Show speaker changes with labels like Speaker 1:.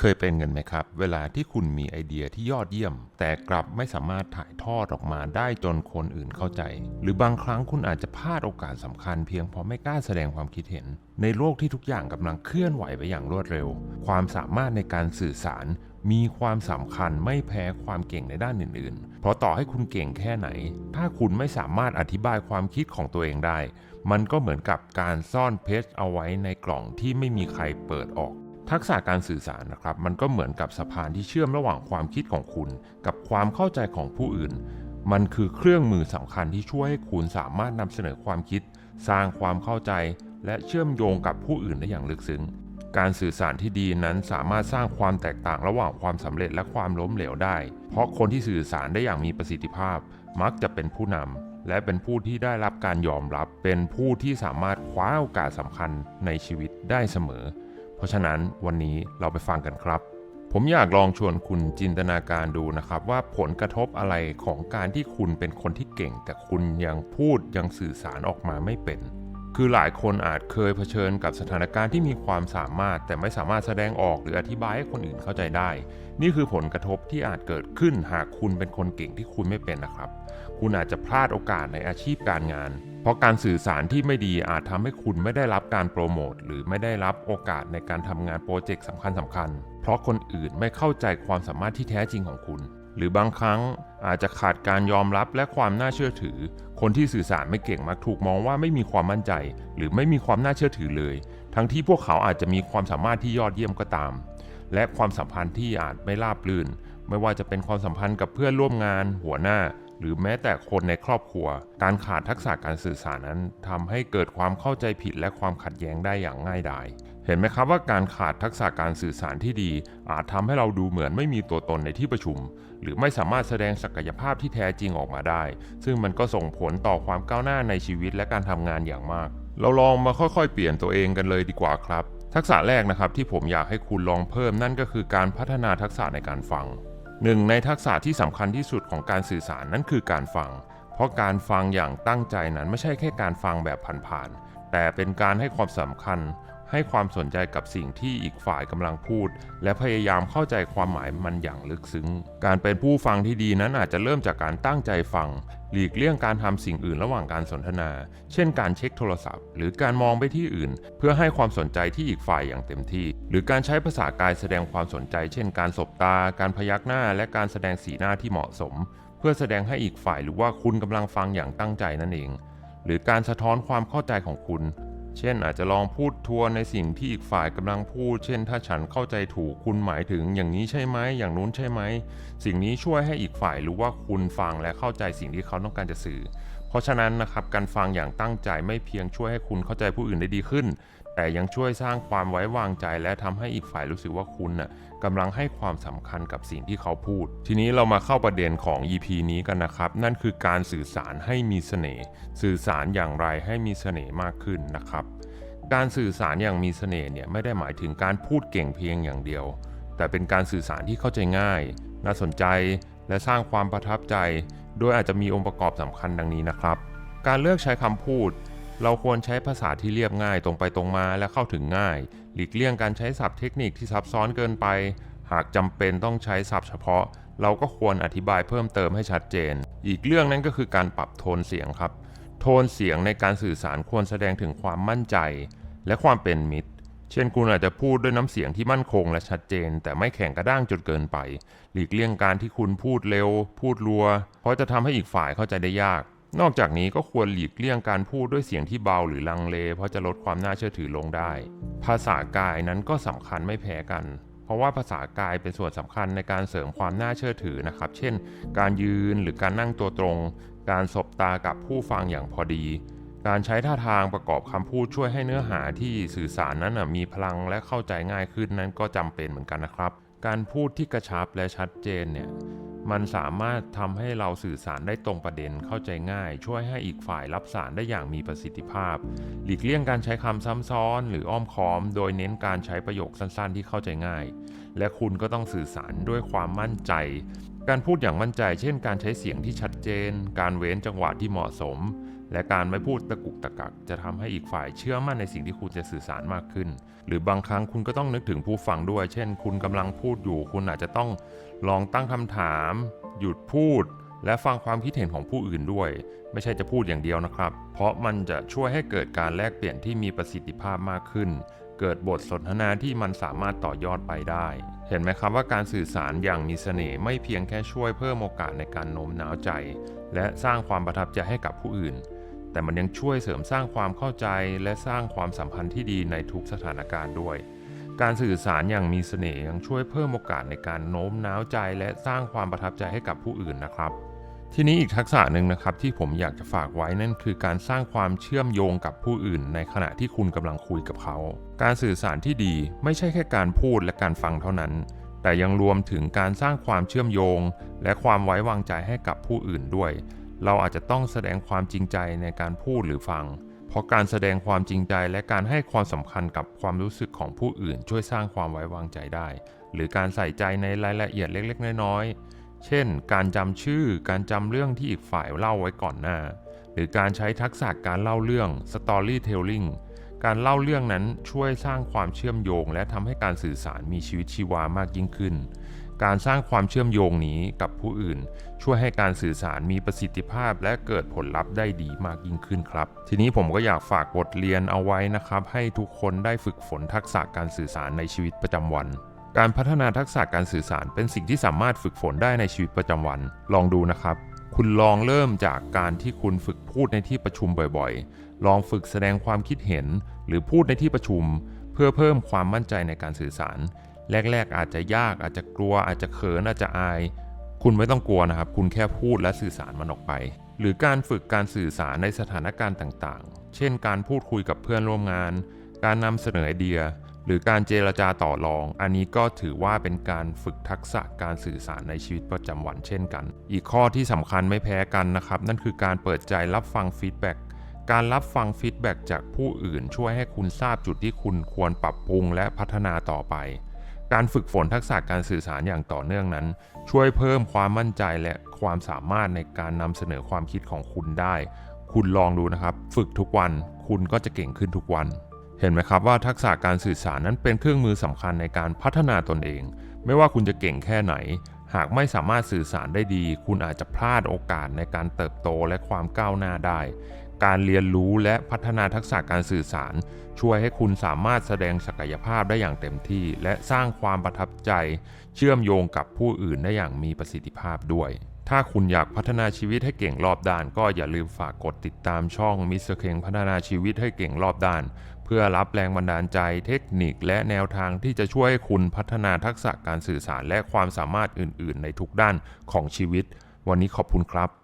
Speaker 1: เคยเป็นกันไหมครับ เวลาที่คุณมีไอเดียที่ยอดเยี่ยม แต่กลับไม่สามารถถ่ายทอดออกมาได้จนคนอื่นเข้าใจ หรือบางครั้งคุณอาจจะพลาดโอกาสสำคัญเพียงเพราะไม่กล้าแสดงความคิดเห็น ในโลกที่ทุกอย่างกำลังเคลื่อนไหวไปอย่างรวดเร็ว ความสามารถในการสื่อสาร มีความสำคัญไม่แพ้ความเก่งในด้านอื่น ๆ เพราะต่อให้คุณเก่งแค่ไหน ถ้าคุณไม่สามารถอธิบายความคิดของตัวเองได้ มันก็เหมือนกับการซ่อนเพชรเอาไว้ในกล่องที่ไม่มีใครเปิดออก ทักษะการสื่อสารนะครับ มันก็เหมือนกับสะพานที่เชื่อมระหว่างความคิดของคุณ กับความเข้าใจของผู้อื่น มันคือเครื่องมือสำคัญที่ช่วยให้คุณสามารถนำเสนอความคิด สร้างความเข้าใจ และเชื่อมโยงกับผู้อื่นได้อย่างลึกซึ้งการสื่อสารที่ดีนั้นสามารถสร้างความแตกต่างระหว่างความสำเร็จและความล้มเหลวได้ เพราะคนที่สื่อสารได้อย่างมีประสิทธิภาพ มักจะเป็นผู้นำและเป็นผู้ที่ได้รับการยอมรับ เป็นผู้ที่สามารถคว้าโอกาสสำคัญในชีวิตได้เสมอ เพราะฉะนั้นวันนี้เราไปฟังกันครับ ผมอยากลองชวนคุณจินตนาการดูนะครับ ว่าผลกระทบอะไรของการที่คุณเป็นคนที่เก่ง แต่คุณยังพูดยังสื่อสารออกมาไม่เป็น คือหลายคนอาจเคยเผชิญกับสถานการณ์ที่มีความสามารถ แต่ไม่สามารถแสดงออกหรืออธิบายให้คนอื่นเข้าใจได้ นี่คือผลกระทบที่อาจเกิดขึ้นหากคุณเป็นคนเก่งที่คุณไม่เป็นนะครับ คุณอาจจะพลาดโอกาสในอาชีพการงาน เพราะการสื่อสารที่ไม่ดีอาจทำให้คุณไม่ได้รับการโปรโมทหรือไม่ได้รับโอกาสในการทำงานโปรเจกต์สำคัญสำคัญเพราะคนอื่นไม่เข้าใจความสามารถที่แท้จริงของคุณ หรือบางครั้งอาจจะขาดการยอมรับและความน่าเชื่อถือ คนที่สื่อสารไม่เก่งมักถูกมองว่าไม่มีความมั่นใจ หรือไม่มีความน่าเชื่อถือเลย ทั้งที่พวกเขาอาจจะมีความสามารถที่ยอดเยี่ยมก็ตาม และความสัมพันธ์ที่อาจไม่ราบรื่น ไม่ว่าจะเป็นความสัมพันธ์กับเพื่อนร่วมงาน หัวหน้า หรือแม้แต่คนในครอบครัว การขาดทักษะการสื่อสารนั้นทำให้เกิดความเข้าใจผิดและความขัดแย้งได้อย่างง่ายดาย เห็นไหมครับว่าการขาดทักษะการสื่อสารที่ดี อาจทำให้เราดูเหมือนไม่มีตัวตนในที่ประชุม หรือไม่สามารถแสดงศักยภาพที่แท้จริงออกมาได้ ซึ่งมันก็ส่งผลต่อความก้าวหน้าในชีวิตและการทำงานอย่างมาก เราลองมาค่อยๆ เปลี่ยนตัวเองกันเลยดีกว่าครับ ทักษะแรกนะครับที่ผมอยากให้คุณลองเพิ่มนั่นก็คือการพัฒนาทักษะในการฟังหนึ่งในทักษะที่สำคัญที่สุดของการสื่อสารนั่นคือการฟัง เพราะการฟังอย่างตั้งใจนั้นไม่ใช่แค่การฟังแบบผ่านๆแต่เป็นการให้ความสำคัญ ให้ความสนใจกับสิ่งที่อีกฝ่ายกำลังพูด และพยายามเข้าใจความหมายมันอย่างลึกซึ้ง การเป็นผู้ฟังที่ดีนั้นอาจจะเริ่มจากการตั้งใจฟัง หลีกเลี่ยงการทำสิ่งอื่นระหว่างการสนทนา เช่นการเช็คโทรศัพท์ หรือการมองไปที่อื่น เพื่อให้ความสนใจที่อีกฝ่ายอย่างเต็มที่ หรือการใช้ภาษากายแสดงความสนใจ เช่น การสบตา การพยักหน้า และการแสดงสีหน้าที่เหมาะสม เพื่อแสดงให้อีกฝ่ายรู้ว่าคุณกำลังฟังอย่างตั้งใจนั่นเองหรือการสะท้อนความเข้าใจของคุณ เช่นอาจจะลองพูดทวนในสิ่งที่อีกฝ่ายกำลังพูด เช่น ถ้าฉันเข้าใจถูกคุณหมายถึงอย่างนี้ใช่ไหมอย่างนู้นใช่ไหม สิ่งนี้ช่วยให้อีกฝ่ายรู้ว่าคุณฟังและเข้าใจสิ่งที่เขาต้องการจะสื่อ เพราะฉะนั้นนะครับการฟังอย่างตั้งใจไม่เพียงช่วยให้คุณเข้าใจผู้อื่นได้ดีขึ้น แต่ยังช่วยสร้างความไว้วางใจและทำให้อีกฝ่ายรู้สึกว่าคุณน่ะ กำลังให้ความสำคัญกับสิ่งที่เขาพูด ทีนี้เรามาเข้าประเด็นของ EP นี้กันนะครับ นั่นคือการสื่อสารให้มีเสน่ห์สื่อสารอย่างไรให้มีเสน่ห์มากขึ้นนะครับ การสื่อสารอย่างมีเสน่ห์เนี่ยไม่ได้หมายถึงการพูดเก่งเพียงอย่างเดียว แต่เป็นการสื่อสารที่เข้าใจง่าย น่าสนใจ และสร้างความประทับใจ โดยอาจจะมีองค์ประกอบสำคัญดังนี้นะครับ การเลือกใช้คำพูด เราควรใช้ภาษาที่เรียบง่ายตรงไปตรงมาและเข้าถึงง่าย หลีกเลี่ยงการใช้ศัพท์เทคนิคที่ซับซ้อนเกินไป หากจำเป็นต้องใช้ศัพท์เฉพาะ เราก็ควรอธิบายเพิ่มเติมให้ชัดเจน อีกเรื่องนั้นก็คือการปรับโทนเสียงครับ โทนเสียงในการสื่อสารควรแสดงถึงความมั่นใจ และความเป็นมิตร เช่นคุณอาจจะพูดด้วยน้ำเสียงที่มั่นคงและชัดเจน แต่ไม่แข็งกระด้างจนเกินไป หลีกเลี่ยงการที่คุณพูดเร็ว พูดรัว เพราะจะทำให้อีกฝ่ายเข้าใจได้ยาก นอกจากนี้ก็ควรหลีกเลี่ยงการพูดด้วยเสียงที่เบาหรือลังเล เพราะจะลดความน่าเชื่อถือลงได้ ภาษากายนั้นก็สำคัญไม่แพ้กัน เพราะว่าภาษากายเป็นส่วนสำคัญในการเสริมความน่าเชื่อถือนะครับ เช่น การยืนหรือการนั่งตัวตรง การสบตากับผู้ฟังอย่างพอดี การใช้ท่าทางประกอบคำพูดช่วยให้เนื้อหาที่สื่อสารนั้นมีพลังและเข้าใจง่ายขึ้นนั้นก็จำเป็นเหมือนกันนะครับ การพูดที่กระชับและชัดเจนเนี่ย มันสามารถทำให้เราสื่อสารได้ตรงประเด็นเข้าใจง่าย ช่วยให้อีกฝ่ายรับสารได้อย่างมีประสิทธิภาพ หลีกเลี่ยงการใช้คำซ้ำซ้อน หรืออ้อมค้อม โดยเน้นการใช้ประโยคสั้นๆ ที่เข้าใจง่าย และคุณก็ต้องสื่อสารด้วยความมั่นใจ การพูดอย่างมั่นใจ เช่น การใช้เสียงที่ชัดเจน การเว้นจังหวะที่เหมาะสม และการไม่พูดตะกุกตะกักจะทำให้อีกฝ่ายเชื่อมั่นในสิ่งที่คุณจะสื่อสารมากขึ้น หรือบางครั้งคุณก็ต้องนึกถึงผู้ฟังด้วย เช่น คุณกำลังพูดอยู่ คุณอาจจะต้องลองตั้งคำถาม หยุดพูด และฟังความคิดเห็นของผู้อื่นด้วย ไม่ใช่จะพูดอย่างเดียวนะครับ เพราะมันจะช่วยให้เกิดการแลกเปลี่ยนที่มีประสิทธิภาพมากขึ้น เกิดบทสนทนาที่มันสามารถต่อยอดไปได้ เห็นไหมครับว่าการสื่อสารอย่างมีเสน่ห์ไม่เพียงแค่ช่วยเพิ่มโอกาสในการโน้มน้าวใจ และสร้างความประทับใจให้กับผู้อื่น แต่มันยังช่วยเสริมสร้างความเข้าใจและสร้างความสัมพันธ์ที่ดีในทุกสถานการณ์ด้วย การสื่อสารอย่างมีเสน่ห์ยังช่วยเพิ่มโอกาสในการโน้มน้าวใจ และสร้างความประทับใจให้กับผู้อื่นนะครับ ทีนี้อีกทักษะหนึ่งนะครับที่ผมอยากจะฝากไว้นั่นคือการสร้างความเชื่อมโยงกับผู้อื่น ในขณะที่คุณกำลังคุยกับเขา การสื่อสารที่ดีไม่ใช่แค่การพูดและการฟังเท่านั้น แต่ยังรวมถึงการสร้างความเชื่อมโยง และความไว้วางใจให้กับผู้อื่นด้วย เราอาจจะต้องแสดงความจริงใจในการพูดหรือฟัง เพราะการแสดงความจริงใจและการให้ความสำคัญกับความรู้สึกของผู้อื่น ช่วยสร้างความไว้วางใจได้ หรือการใส่ใจในรายละเอียดเล็กๆ น้อยๆ เช่น การจำชื่อ การจำเรื่องที่อีกฝ่ายเล่าไว้ก่อนหน้า หรือการใช้ทักษะการเล่าเรื่อง storytelling การเล่าเรื่องนั้นช่วยสร้างความเชื่อมโยง และทำให้การสื่อสารมีชีวิตชีวามากยิ่งขึ้น การสร้างความเชื่อมโยงนี้กับผู้อื่น ช่วยให้การสื่อสารมีประสิทธิภาพ และเกิดผลลัพธ์ได้ดีมากยิ่งขึ้นครับ ทีนี้ผมก็อยากฝากบทเรียนเอาไว้นะครับ ให้ทุกคนได้ฝึกฝนทักษะการสื่อสารในชีวิตประจำวัน การพัฒนาทักษะการสื่อสารเป็นสิ่งที่สามารถฝึกฝนได้ในชีวิตประจำวัน ลองดูนะครับ คุณลองเริ่มจากการที่คุณฝึกพูดในที่ประชุมบ่อยๆ ลองฝึกแสดงความคิดเห็น หรือพูดในที่ประชุม เพื่อเพิ่มความมั่นใจในการสื่อสาร แรก ๆ อาจจะยากอาจจะกลัวอาจจะเขินอาจจะอาย คุณไม่ต้องกลัวนะครับ คุณแค่พูดและสื่อสารมันออกไป หรือการฝึกการสื่อสารในสถานการณ์ต่างๆ เช่น การพูดคุยกับเพื่อนร่วมงาน การนำเสนอไอเดีย หรือการเจรจาต่อรอง อันนี้ก็ถือว่าเป็นการฝึกทักษะการสื่อสารในชีวิตประจำวันเช่นกัน อีกข้อที่สำคัญไม่แพ้กันนะครับ นั่นคือการเปิดใจรับฟังฟีดแบ็กการรับฟังฟีดแบ็กจากผู้อื่น ช่วยให้คุณทราบจุดที่คุณควรปรับปรุงและพัฒนาต่อไป การฝึกฝนทักษะการสื่อสารอย่างต่อเนื่องนั้น ช่วยเพิ่มความมั่นใจและความสามารถในการนำเสนอความคิดของคุณได้ คุณลองดูนะครับ ฝึกทุกวัน คุณก็จะเก่งขึ้นทุกวัน เห็นไหมครับว่าทักษะการสื่อสารนั้นเป็นเครื่องมือสำคัญในการพัฒนาตนเอง ไม่ว่าคุณจะเก่งแค่ไหน หากไม่สามารถสื่อสารได้ดี คุณอาจจะพลาดโอกาสในการเติบโตและความก้าวหน้าได้ การเรียนรู้และพัฒนาทักษะการสื่อสาร ช่วยให้คุณสามารถแสดงศักยภาพได้อย่างเต็มที่ และสร้างความประทับใจ เชื่อมโยงกับผู้อื่นได้อย่างมีประสิทธิภาพด้วย ถ้าคุณอยากพัฒนาชีวิตให้เก่งรอบด้าน ก็อย่าลืมฝากกดติดตามช่องมิสเตอร์เคงพัฒนาชีวิตให้เก่งรอบด้าน เพื่อรับแรงบันดาลใจ เทคนิค และแนวทางที่จะช่วยให้คุณพัฒนาทักษะการสื่อสารและความสามารถอื่น ๆ ในทุกด้านของชีวิต วันนี้ขอบคุณครับ